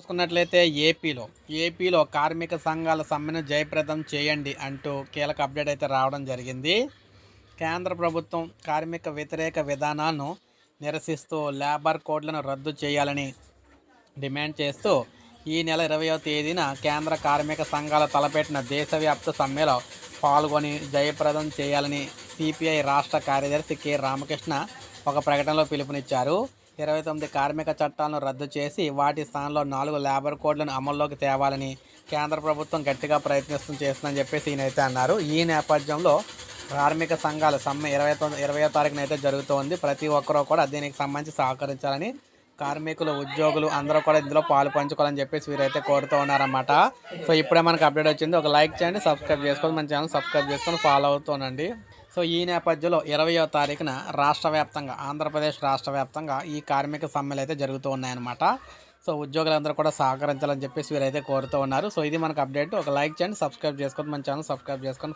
చూసుకున్నట్లయితే ఏపీలో ఏపీలో కార్మిక సంఘాల సమ్మెను జయప్రదం చేయండి అంటూ కీలక అప్డేట్ అయితే రావడం జరిగింది. కేంద్ర ప్రభుత్వం కార్మిక వ్యతిరేక విధానాలను నిరసిస్తూ లేబర్ కోడ్లను రద్దు చేయాలని డిమాండ్ చేస్తూ ఈ నెల ఇరవయో తేదీన కేంద్ర కార్మిక సంఘాల తలపెట్టిన దేశవ్యాప్త సమ్మెలో పాల్గొని జయప్రదం చేయాలని సిపిఐ రాష్ట్ర కార్యదర్శి కె రామకృష్ణ ఒక ప్రకటనలో పిలుపునిచ్చారు. ఇరవై తొమ్మిది కార్మిక చట్టాలను రద్దు చేసి వాటి స్థానంలో నాలుగు లేబర్ కోడ్లను అమల్లోకి తేవాలని కేంద్ర ప్రభుత్వం గట్టిగా ప్రయత్నిస్తూ చేస్తుందని చెప్పేసి ఈయన అయితే అన్నారు. ఈ నేపథ్యంలో కార్మిక సంఘాల సమ్మె ఇరవై తొమ్మిది ఇరవయో తారీఖున అయితే జరుగుతోంది. ప్రతి ఒక్కరూ కూడా దీనికి సంబంధించి సహకరించాలని కార్మికులు ఉద్యోగులు అందరూ కూడా ఇందులో పాలు పంచుకోవాలని చెప్పేసి వీరైతే కోరుతూ ఉన్నారన్నమాట. సో ఇప్పుడే మనకు అప్డేట్ వచ్చింది. ఒక లైక్ చేయండి సబ్స్క్రైబ్ చేసుకోండి. మన ఛానల్ సబ్స్క్రైబ్ చేసుకొని ఫాలో అవుతూనండి సో ఈ నేపథ్యంలో ఇరవయో తారీఖున రాష్ట్ర వ్యాప్తంగా ఆంధ్రప్రదేశ్ రాష్ట్ర వ్యాప్తంగా ఈ కార్మిక సమ్మెలు అయితే జరుగుతూ ఉన్నాయన్నమాట. సో ఉద్యోగులందరూ కూడా సహకరించాలని చెప్పేసి వీరైతే కోరుతూ ఉన్నారు. సో ఇది మనకు అప్డేట్. ఒక లైక్ చేయండి సబ్స్క్రైబ్ చేసుకోండి మన ఛానల్ సబ్స్క్రైబ్ చేసుకొని